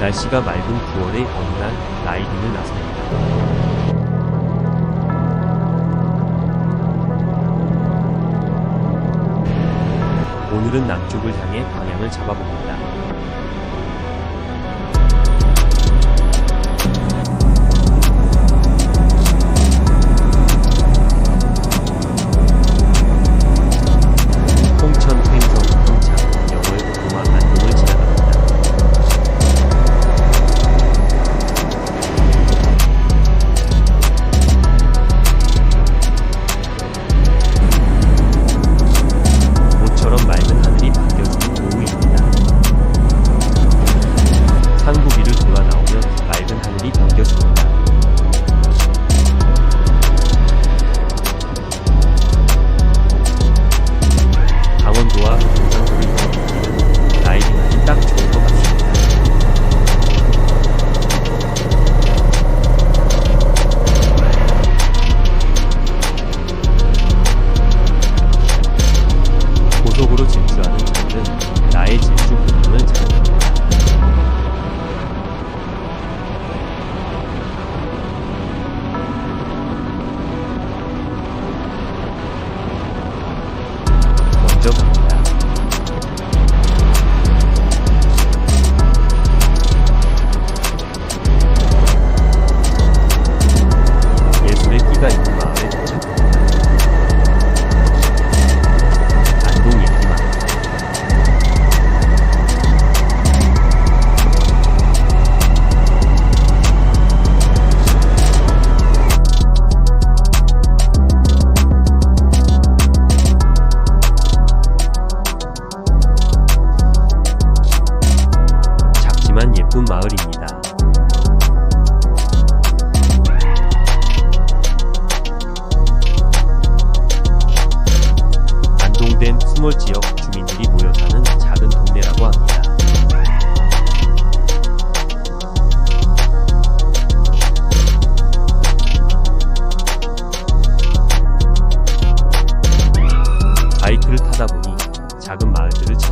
날씨가 맑은 9월의 어느 날 라이딩을 나섭니다. 오늘은 남쪽을 향해 방향을 잡아봅니다.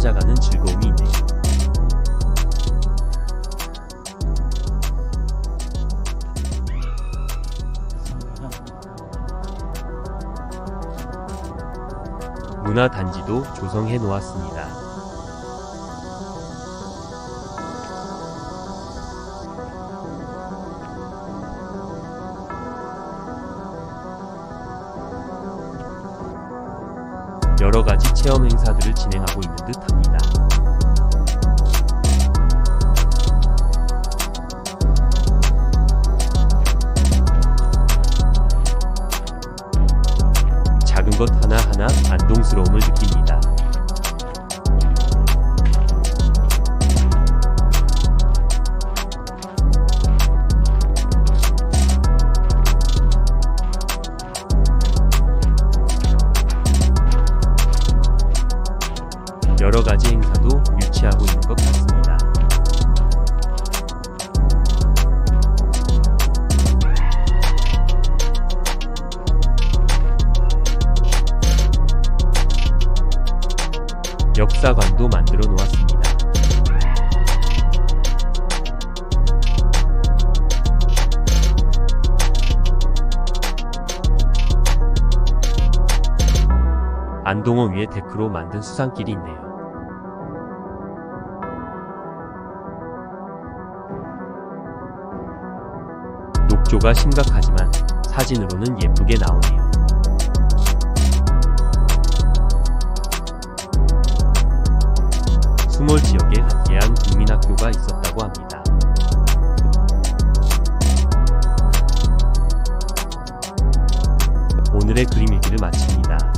찾아가는 즐거움이 있네요. 문화 단지도 조성해 놓았습니다. 여러 가지 체험 행사들을 진행하고 있는 듯 합니다. 작은 것 하나하나 안동스러움을 느낍니다. 역사관도 만들어 놓았습니다. 안동어 위에 데크로 만든 수산길이 있네요. 녹조가 심각하지만 사진으로는 예쁘게 나오네요. 스몰 지역에 예안 국민학교가 있었다고 합니다. 오늘의 그림 일기를 마칩니다.